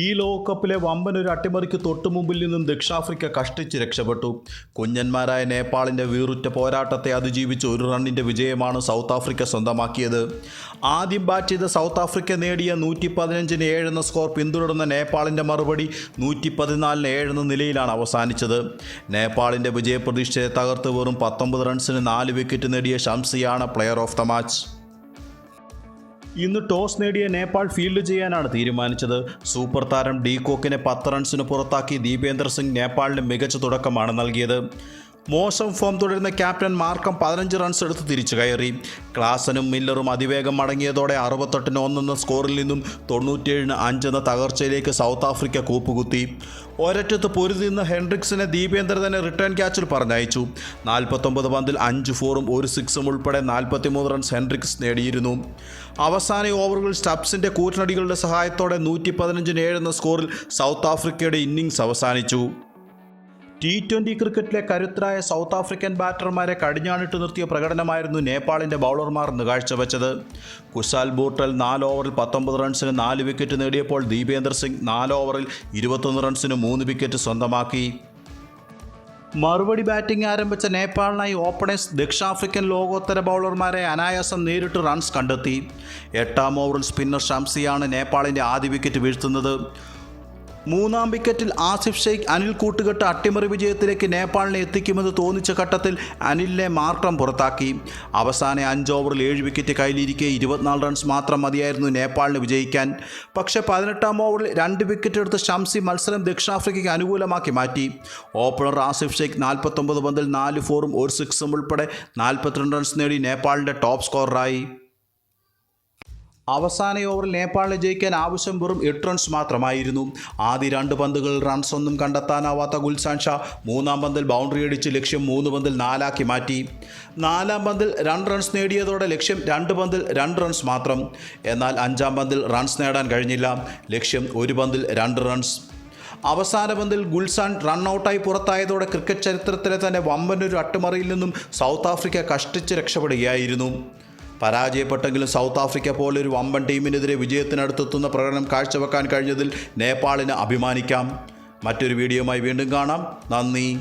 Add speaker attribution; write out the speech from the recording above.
Speaker 1: ഈ ലോകകപ്പിലെ വമ്പൻ ഒരു അട്ടിമറിക്ക് തൊട്ടു മുമ്പിൽ നിന്നും ദക്ഷിണാഫ്രിക്ക കഷ്ടിച്ച് രക്ഷപ്പെട്ടു. കുഞ്ഞന്മാരായ നേപ്പാളിന്റെ വീറുറ്റ പോരാട്ടത്തെ അതിജീവിച്ച് ഒരു റണ്ണിന്റെ വിജയമാണ് സൗത്ത് ആഫ്രിക്ക സ്വന്തമാക്കിയത്. ആദ്യം ബാറ്റ് ചെയ്ത സൗത്ത് ആഫ്രിക്ക നേടിയ നൂറ്റി പതിനഞ്ചിന് എന്ന സ്കോർ പിന്തുടർന്ന നേപ്പാളിന്റെ മറുപടി നൂറ്റി പതിനാലിന് എന്ന നിലയിലാണ് അവസാനിച്ചത്. നേപ്പാളിന്റെ വിജയപ്രതീക്ഷയെ തകർത്ത് വെറും പത്തൊമ്പത് റൺസിന് നാല് വിക്കറ്റ് നേടിയ ഷംസിയാണ് പ്ലെയർ ഓഫ് ദ മാച്ച് ഇന്ന് ടോസ് നേടിയ നേപ്പാൾ ഫീൽഡ് ചെയ്യാനാണ് തീരുമാനിച്ചത്. സൂപ്പർ താരം ഡി കോക്കിനെ പത്ത് റൺസിന് പുറത്താക്കി ദീപേന്ദർ സിംഗ് നേപ്പാളിന് മികച്ച തുടക്കമാണ് നൽകിയത്. മോശം ഫോം തുടരുന്ന ക്യാപ്റ്റൻ മാർക്കം പതിനഞ്ച് റൺസ് എടുത്ത് തിരിച്ചു കയറി. ക്ലാസനും മില്ലറും അതിവേഗം മടങ്ങിയതോടെ അറുപത്തെട്ടിന് ഒന്നെന്ന സ്കോറിൽ നിന്നും തൊണ്ണൂറ്റേഴിന് അഞ്ചെന്ന തകർച്ചയിലേക്ക് സൗത്ത് ആഫ്രിക്ക കൂപ്പുകുത്തി. ഒരറ്റത്ത് പൊരുതി നിന്ന് ഹെൻഡ്രിക്സിനെ ദീപേന്ദ്ര തന്നെ റിട്ടേൺ ക്യാച്ചിൽ പറഞ്ഞയച്ചു. നാൽപ്പത്തൊമ്പത് പന്തിൽ അഞ്ച് ഫോറും ഒരു സിക്സും ഉൾപ്പെടെ നാൽപ്പത്തിമൂന്ന് റൺസ് ഹെൻഡ്രിക്സ് നേടിയിരുന്നു. അവസാന ഓവറുകളിൽ സ്റ്റബ്സിന്റെ കൂറ്റനടികളുടെ സഹായത്തോടെ നൂറ്റി പതിനഞ്ചിന് എന്ന സ്കോറിൽ സൗത്ത് ആഫ്രിക്കയുടെ ഇന്നിംഗ്സ് അവസാനിച്ചു. ടി ട്വന്റി ക്രിക്കറ്റിലെ കരുത്തരായ സൗത്ത് ആഫ്രിക്കൻ ബാറ്റർമാരെ കടിഞ്ഞാണിട്ട് നിർത്തിയ പ്രകടനമായിരുന്നു നേപ്പാളിന്റെ ബൗളർമാർ ഇന്ന് കാഴ്ചവെച്ചത്. കുശാൽ ബൂട്ടൽ നാല് ഓവറിൽ പത്തൊമ്പത് റൺസിന് നാല് വിക്കറ്റ് നേടിയപ്പോൾ ദീപേന്ദർ സിംഗ് നാല് ഓവറിൽ ഇരുപത്തൊന്ന് റൺസിന് മൂന്ന് വിക്കറ്റ് സ്വന്തമാക്കി. മറുപടി ബാറ്റിംഗ് ആരംഭിച്ച നേപ്പാളിനായി ഓപ്പണേഴ്സ് ദക്ഷിണാഫ്രിക്കൻ ലോകോത്തര ബൗളർമാരെ അനായാസം നേരിട്ട് റൺസ് കണ്ടെത്തി. എട്ടാം ഓവറിൽ സ്പിന്നർ ഷംസിയാണ് നേപ്പാളിന്റെ ആദ്യ വിക്കറ്റ് വീഴ്ത്തുന്നത്. മൂന്നാം വിക്കറ്റിൽ ആസിഫ് ഷെയ്ഖ് അനിൽ കൂട്ടുകെട്ട് അട്ടിമറി വിജയത്തിലേക്ക് നേപ്പാളിനെ എത്തിക്കുമെന്ന് തോന്നിച്ച ഘട്ടത്തിൽ അനിലിനെ മാർക്കം പുറത്താക്കി. അവസാന അഞ്ച് ഓവറിൽ ഏഴ് വിക്കറ്റ് കയ്യിലിരിക്കെ ഇരുപത്തിനാല് റൺസ് മാത്രം മതിയായിരുന്നു നേപ്പാളിന് വിജയിക്കാൻ. പക്ഷേ പതിനെട്ടാം ഓവറിൽ രണ്ട് വിക്കറ്റ് എടുത്ത് ഷംസി മത്സരം ദക്ഷിണാഫ്രിക്കയ്ക്ക് അനുകൂലമാക്കി മാറ്റി. ഓപ്പണർ ആസിഫ് ഷെയ്ഖ് നാൽപ്പത്തൊമ്പത് പന്തിൽ നാല് ഫോറും ഒരു സിക്സും ഉൾപ്പെടെ നാൽപ്പത്തിരണ്ട് റൺസ് നേടി നേപ്പാളിന്റെ ടോപ്പ് സ്കോററായി അവസാന ഓവറിൽ നേപ്പാളിനെ ജയിക്കാൻ ആവശ്യം വെറും എട്ട് റൺസ് മാത്രമായിരുന്നു. ആദ്യ രണ്ട് പന്തുകൾ റൺസ് ഒന്നും കണ്ടെത്താനാവാത്ത ഗുൽസാൻ ഷാ മൂന്നാം പന്തിൽ ബൗണ്ടറി അടിച്ച് ലക്ഷ്യം മൂന്ന് പന്തിൽ നാലാക്കി മാറ്റി. നാലാം പന്തിൽ രണ്ട് റൺസ് നേടിയതോടെ ലക്ഷ്യം രണ്ട് പന്തിൽ രണ്ട് റൺസ് മാത്രം. എന്നാൽ അഞ്ചാം പന്തിൽ റൺസ് നേടാൻ കഴിഞ്ഞില്ല. ലക്ഷ്യം ഒരു പന്തിൽ രണ്ട് റൺസ് അവസാന പന്തിൽ ഗുൽസാൻ റണ്ണൌട്ടായി പുറത്തായതോടെ ക്രിക്കറ്റ് ചരിത്രത്തിലെ തന്നെ വമ്പനൊരു അട്ടിമറിയിൽ നിന്നും സൗത്ത് ആഫ്രിക്ക കഷ്ടിച്ച് രക്ഷപ്പെടുകയായിരുന്നു. പരാജയപ്പെട്ടെങ്കിലും സൗത്ത് ആഫ്രിക്ക പോലൊരു വമ്പൻ ടീമിനെതിരെ വിജയത്തിനടുത്തെത്തുന്ന പ്രകടനം കാഴ്ചവെക്കാൻ കഴിഞ്ഞതിൽ നേപ്പാളിന് അഭിമാനിക്കാം. മറ്റൊരു വീഡിയോയുമായി വീണ്ടും കാണാം. നന്ദി.